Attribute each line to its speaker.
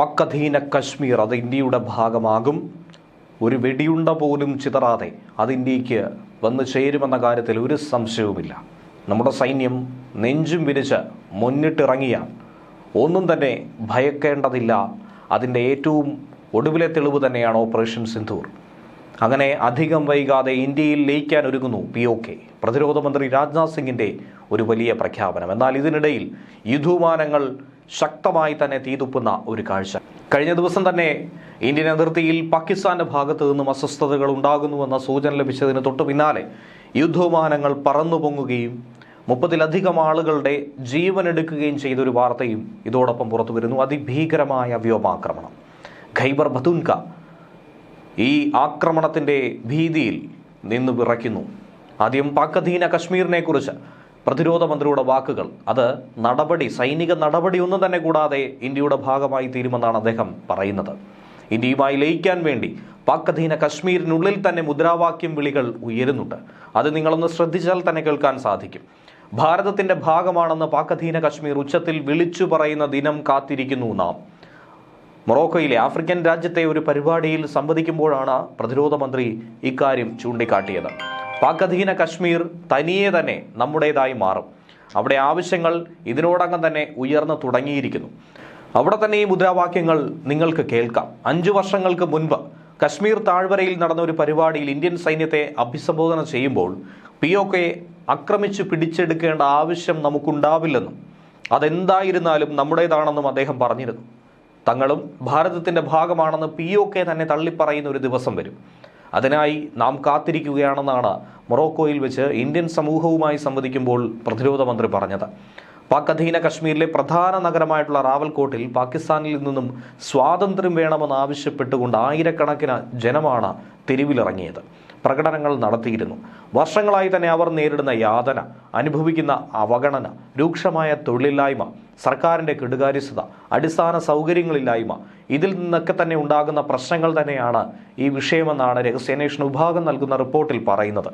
Speaker 1: പക് അധീന കശ്മീർ അത് ഇന്ത്യയുടെ ഭാഗമാകും. ഒരു വെടിയുണ്ട പോലും ചിതറാതെ അത് ഇന്ത്യയ്ക്ക് വന്നു ചേരുമെന്ന കാര്യത്തിൽ ഒരു സംശയവുമില്ല. നമ്മുടെ സൈന്യം നെഞ്ചും വിരിച്ച് മുന്നിട്ടിറങ്ങിയാൽ ഒന്നും തന്നെ ഭയക്കേണ്ടതില്ല. അതിന്റെ ഏറ്റവും ഒടുവിലെ തെളിവ് തന്നെയാണ് ഓപ്പറേഷൻ സിന്ധൂർ. അങ്ങനെ അധികം വൈകാതെ ഇന്ത്യയിൽ ലയിക്കാൻ ഒരുങ്ങുന്നു പി ഒ കെ. പ്രതിരോധ മന്ത്രി രാജ്നാഥ് സിംഗിന്റെ ഒരു വലിയ പ്രഖ്യാപനം. എന്നാൽ ഇതിനിടയിൽ യുദ്ധവിമാനങ്ങൾ ശക്തമായി തന്നെ തീതുപ്പുന്ന ഒരു കാഴ്ച. കഴിഞ്ഞ ദിവസം തന്നെ ഇന്ത്യൻ അതിർത്തിയിൽ പാകിസ്ഥാന്റെ ഭാഗത്തു നിന്നും അസ്വസ്ഥതകൾ ഉണ്ടാകുന്നുവെന്ന സൂചന ലഭിച്ചതിന് തൊട്ടു പിന്നാലെ യുദ്ധവിമാനങ്ങൾ പറന്നു പൊങ്ങുകയും മുപ്പതിലധികം ആളുകളുടെ ജീവനെടുക്കുകയും ചെയ്തൊരു വാർത്തയും ഇതോടൊപ്പം പുറത്തു വരുന്നു. അതിഭീകരമായ വ്യോമാക്രമണം. ഖൈബർ ബതുൻക ഈ ആക്രമണത്തിന്റെ ഭീതിയിൽ നിന്ന് വിറയ്ക്കുന്നു. ആദ്യം പാക് അധീന കശ്മീരിനെ കുറിച്ച് പ്രതിരോധ മന്ത്രിയുടെ വാക്കുകൾ. അത് നടപടി സൈനിക നടപടി ഒന്നും തന്നെ കൂടാതെ ഇന്ത്യയുടെ ഭാഗമായി തീരുമെന്നാണ് അദ്ദേഹം പറയുന്നത്. ഇന്ത്യയുമായി ലയിക്കാൻ വേണ്ടി പാക് അധീന കശ്മീരിനുള്ളിൽ തന്നെ മുദ്രാവാക്യം വിളികൾ ഉയരുന്നുണ്ട്. അത് നിങ്ങളൊന്ന് ശ്രദ്ധിച്ചാൽ തന്നെ കേൾക്കാൻ സാധിക്കും. ഭാരതത്തിന്റെ ഭാഗമാണെന്ന് പാക് അധീന കശ്മീർ ഉച്ചത്തിൽ വിളിച്ചു പറയുന്ന ദിനം കാത്തിരിക്കുന്നു നാം. മൊറോക്കോയിലെ ആഫ്രിക്കൻ രാജ്യത്തെ ഒരു പരിപാടിയിൽ സംവദിക്കുമ്പോഴാണ് പ്രതിരോധ മന്ത്രി ഇക്കാര്യം ചൂണ്ടിക്കാട്ടിയത്. പാക് അധീന കശ്മീർ തനിയെ തന്നെ നമ്മുടേതായി മാറും. അവിടെ ആവശ്യങ്ങൾ ഇതിനോടകം തന്നെ ഉയർന്നു തുടങ്ങിയിരിക്കുന്നു. അവിടെ തന്നെ ഈ മുദ്രാവാക്യങ്ങൾ നിങ്ങൾക്ക് കേൾക്കാം. അഞ്ചു വർഷങ്ങൾക്ക് മുൻപ് കശ്മീർ താഴ്വരയിൽ നടന്ന ഒരു പരിപാടിയിൽ ഇന്ത്യൻ സൈന്യത്തെ അഭിസംബോധന ചെയ്യുമ്പോൾ പി ഒ കെ ആക്രമിച്ചു പിടിച്ചെടുക്കേണ്ട ആവശ്യം നമുക്കുണ്ടാവില്ലെന്നും അതെന്തായിരുന്നാലും നമ്മുടേതാണെന്നും അദ്ദേഹം പറഞ്ഞിരുന്നു. തങ്ങളും ഭാരതത്തിന്റെ ഭാഗമാണെന്ന് പി ഒ കെ തന്നെ തള്ളിപ്പറയുന്ന ഒരു ദിവസം വരും. അതിനായി നാം കാത്തിരിക്കുകയാണെന്നാണ് മൊറോക്കോയിൽ വെച്ച് ഇന്ത്യൻ സമൂഹവുമായി സംവദിക്കുമ്പോൾ പ്രതിരോധ മന്ത്രി പറഞ്ഞത്. പാക് അധീന കശ്മീരിലെ പ്രധാന നഗരമായിട്ടുള്ള റാവൽകോട്ടിൽ പാകിസ്ഥാനിൽ നിന്നും സ്വാതന്ത്ര്യം വേണമെന്ന് ആവശ്യപ്പെട്ടുകൊണ്ട് ആയിരക്കണക്കിന് ജനമാണ് തെരുവിലിറങ്ങിയത്. പ്രകടനങ്ങൾ നടത്തിയിരുന്നു. വർഷങ്ങളായി തന്നെ അവർ നേരിടുന്ന യാതന അനുഭവിക്കുന്ന അവഗണന രൂക്ഷമായ തൊഴിലില്ലായ്മ സർക്കാരിന്റെ കെടുകാര്യസ്ഥത അടിസ്ഥാന സൗകര്യങ്ങളില്ലായ്മ ഇതിൽ നിന്നൊക്കെ തന്നെ ഉണ്ടാകുന്ന പ്രശ്നങ്ങൾ തന്നെയാണ് ഈ വിഷയമെന്നാണ് രഹസ്യാന്വേഷണ വിഭാഗം നൽകുന്ന റിപ്പോർട്ടിൽ പറയുന്നത്.